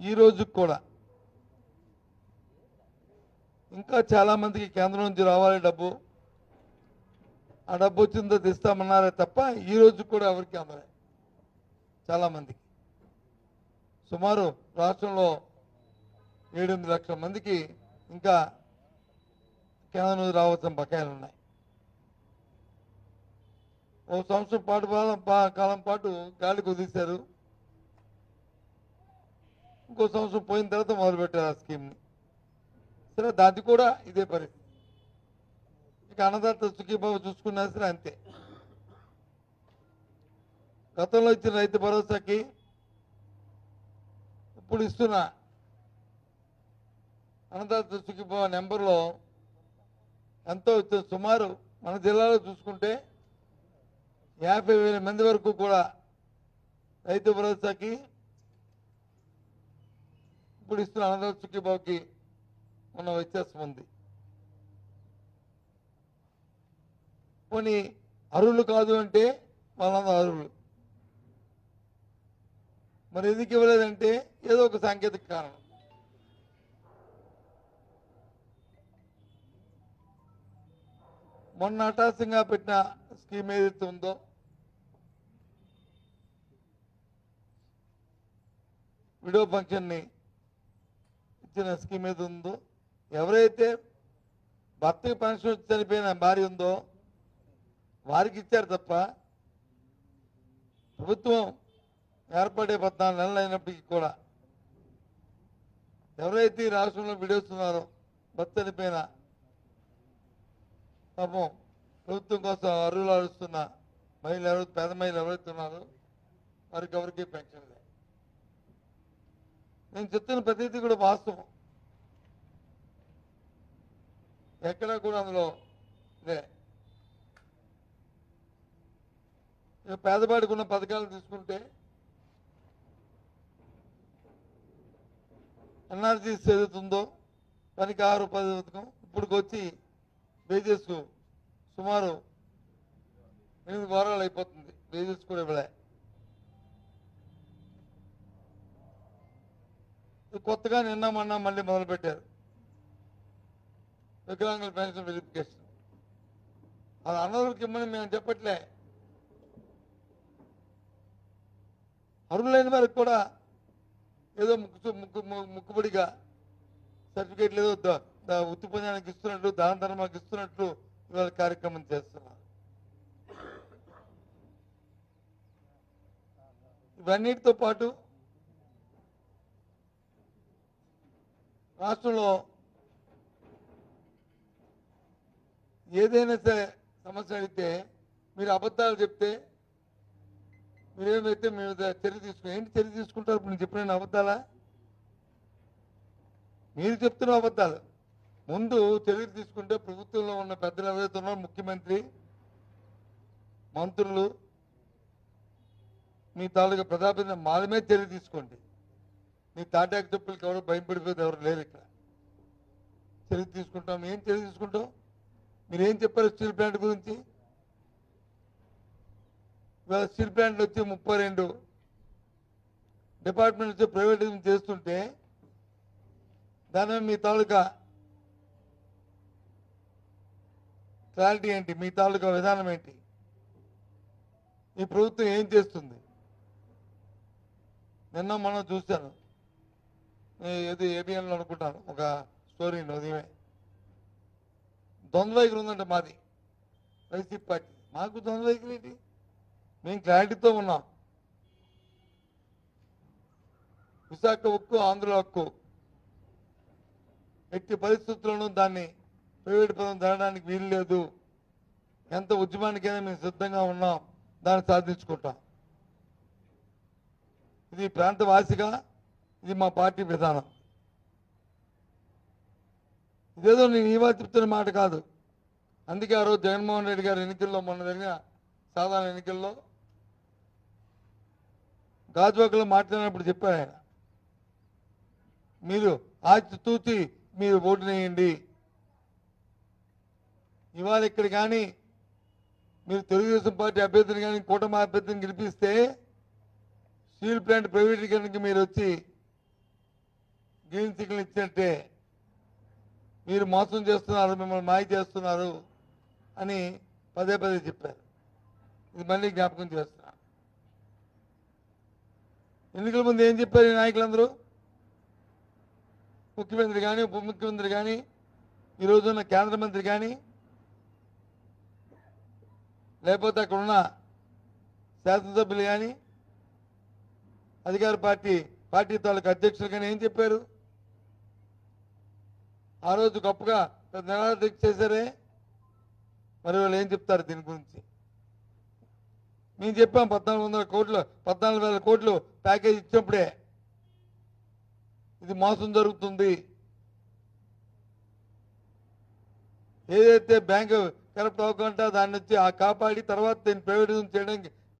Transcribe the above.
ఈ రోజు కూడా. ఇంకా చాలామందికి కేంద్రం నుంచి రావాలి డబ్బు. ఆ డబ్బు వచ్చిందో తెస్తామన్నారే తప్ప ఈ కూడా ఎవరికి అందలే. చాలామందికి సుమారు రాష్ట్రంలో ఏడెనిమిది లక్షల మందికి ఇంకా కేంద్రం నుంచి రావాల్సిన బకాయిలు ఉన్నాయి. ఓ సంవత్సరం పాటు కాలం పా- కాలం పాటు గాలి కుదిశారు. ఇంకో సంవత్సరం పోయిన తర్వాత మొదలుపెట్టారు ఆ స్కీమ్ని సరే దాది కూడా ఇదే పరిస్థితి. ఇక అన్నదాత సుఖీబాబు చూసుకున్నా సరే అంతే. గతంలో ఇచ్చిన రైతు భరోసాకి ఇప్పుడు ఇస్తున్న అన్నదాత సుఖీబాబు నెంబర్లో ఎంతో సుమారు మన జిల్లాలో చూసుకుంటే యాభై వేల మంది వరకు కూడా రైతు భరోసాకి ఇప్పుడు ఇస్తున్న అనంతరం సుఖీబాబుకి ఉన్న వ్యత్యాసం ఉంది. పోనీ అరువులు కాదు అంటే వాళ్ళందరూ అరువులు. మరి ఎందుకు ఇవ్వలేదంటే ఏదో ఒక సాంకేతిక కారణం. మొన్న అటాసంగా పెట్టిన స్కీమ్ ఏదైతే ఉందో విడో ఫంక్షన్ని ఇచ్చిన స్కీమ్ ఏది ఉందో ఎవరైతే భర్తకి పెన్షన్ వచ్చి చనిపోయిన భార్య ఉందో వారికి ఇచ్చారు తప్ప ప్రభుత్వం ఏర్పడే పద్నాలుగు నెలలు అయినప్పటికీ కూడా ఎవరైతే ఈ రాష్ట్రంలో విడేస్తున్నారో భర్త చనిపోయిన పాపం ప్రభుత్వం కోసం అరువులు అరుస్తున్న మహిళలు ఎవరు పేద మహిళలు ఎవరైతే ఉన్నారో వారికి ఎవరికి పెన్షన్ లేదు. నేను చెప్తున్న ప్రతిదీ కూడా వాస్తవం. ఎక్కడా కూడా అందులో లే పేదవాడికి ఉన్న పథకాలు తీసుకుంటే ఎన్ఆర్జీ చదువుతుందో పనికి ఆరు పది పథకం ఇప్పుడు వచ్చి వేజెస్ సుమారు ఎనిమిది వారాలు అయిపోతుంది. వేజెస్ కూడా ఇవ్వలే. కొత్తగా నిన్న మొన్న మళ్ళీ మొదలుపెట్టారు. వికలాంగుల పెన్షన్ వెరిఫికేషన్ అది అనర్హులకి ఇమ్మని మేము చెప్పట్లే. అర్హులైన వారికి కూడా ఏదో ముక్కు ముక్కు ము- ముక్కుబడిగా సర్టిఫికేట్లు ఏదో ద- ద- ఉత్తి పుణ్యానికి ఇస్తున్నట్లు దాన ధర్మానికి ఇస్తున్నట్లు ఇవాళ కార్యక్రమం చేస్తున్నారు. ఇవన్నిటితో పాటు రాష్ట్రంలో ఏదైనా సరే సమస్య అయితే మీరు అబద్ధాలు చెప్తే మీరేమైతే మీ మీద చర్య తీసుకుని ఏంటి చర్య తీసుకుంటారు? ఇప్పుడు నేను చెప్పిన అబద్ధాలా? మీరు చెప్తున్న అబద్ధాలు. ముందు చర్యలు తీసుకుంటే ప్రభుత్వంలో ఉన్న పెద్దలు ఎవరైతే ఉన్నారో ముఖ్యమంత్రి మంత్రులు మీ తాలూకా ప్రజాప్రతినిధి మాల చర్య తీసుకోండి. మీ తాటాకు చెప్పులకి ఎవరు భయపడిపోతే ఎవరు లేరు ఇక్కడ. చర్య తీసుకుంటాం. ఏం చర్య తీసుకుంటాం? మీరు ఏం చెప్పారు స్టీల్ ప్లాంట్ గురించి? ఇవాళ స్టీల్ ప్లాంట్లు వచ్చి ముప్పై రెండు డిపార్ట్మెంట్ వచ్చి ప్రైవేటైజేషన్ చేస్తుంటే దాని మీ తాలూకా క్లారిటీ ఏంటి? మీ తాలూకా విధానం ఏంటి? ఈ ప్రభుత్వం ఏం చేస్తుంది? నిన్న మనం చూశాను. ఏది ఏబిఎన్లో అనుకుంటాను. ఒక స్టోరీ ఉదయమే ద్వంద్వ వైఖరి ఉందంట మాది. వైసీపీ పార్టీ మాకు ద్వంద్వ వైఖరి ఏంటి? మేము క్లారిటీతో ఉన్నాం. విశాఖ ఉక్కు ఆంధ్ర హక్కు. ఎట్టి పరిస్థితుల్లోనూ దాన్ని ప్రైవేట్ పదం జరగడానికి వీలు లేదు. ఎంత ఉద్యమానికైనా మేము సిద్ధంగా ఉన్నాం. దాన్ని సాధించుకుంటాం. ఇది ప్రాంతవాసిగా ఇది మా పార్టీ విధానం. ఇదేదో నేను ఇవా చెప్తున్న మాట కాదు. అందుకే ఆ రోజు జగన్మోహన్ రెడ్డి గారి ఎన్నికల్లో మొన్న జరిగిన సాధారణ ఎన్నికల్లో గాజువాకలో మాట్లాడినప్పుడు చెప్పారు ఆయన. మీరు ఆచి తూచి మీరు ఓటు ఇవాళ ఇక్కడ కానీ మీరు తెలుగుదేశం పార్టీ అభ్యర్థిని కానీ కూటమి అభ్యర్థిని గెలిపిస్తే స్టీల్ ప్లాంట్ ప్రైవేటీకరణకి మీరు వచ్చి గ్రీన్ సిగ్నల్ ఇచ్చినట్టే మీరు మోసం చేస్తున్నారు మిమ్మల్ని మాయ చేస్తున్నారు అని పదే పదే చెప్పారు. ఇది మళ్ళీ జ్ఞాపకం చేస్తున్నా. ఎన్నికల ముందు ఏం చెప్పారు ఈ నాయకులందరూ? ముఖ్యమంత్రి కానీ ఉప ముఖ్యమంత్రి కానీ ఈ రోజున్న కేంద్ర మంత్రి కానీ లేకపోతే అక్కడ ఉన్న శాసనసభ్యులు కానీ అధికార పార్టీ పార్టీ తాలూకు అధ్యక్షులు కానీ ఏం చెప్పారు? ఆ రోజు గొప్పగా పెద్ద చేశారే? మరి వాళ్ళు ఏం చెప్తారు దీని గురించి? మేము చెప్పాం పద్నాలుగు వందల కోట్లు పద్నాలుగు వేల కోట్లు ప్యాకేజ్ ఇచ్చినప్పుడే. ఇది మోసం జరుగుతుంది. ఏదైతే బ్యాంకు కరప్ట్ అవ్వకుండా దాన్ని వచ్చి ఆ కాపాడి తర్వాత దీన్ని ప్రైవేటైజేషన్ చేయడానికి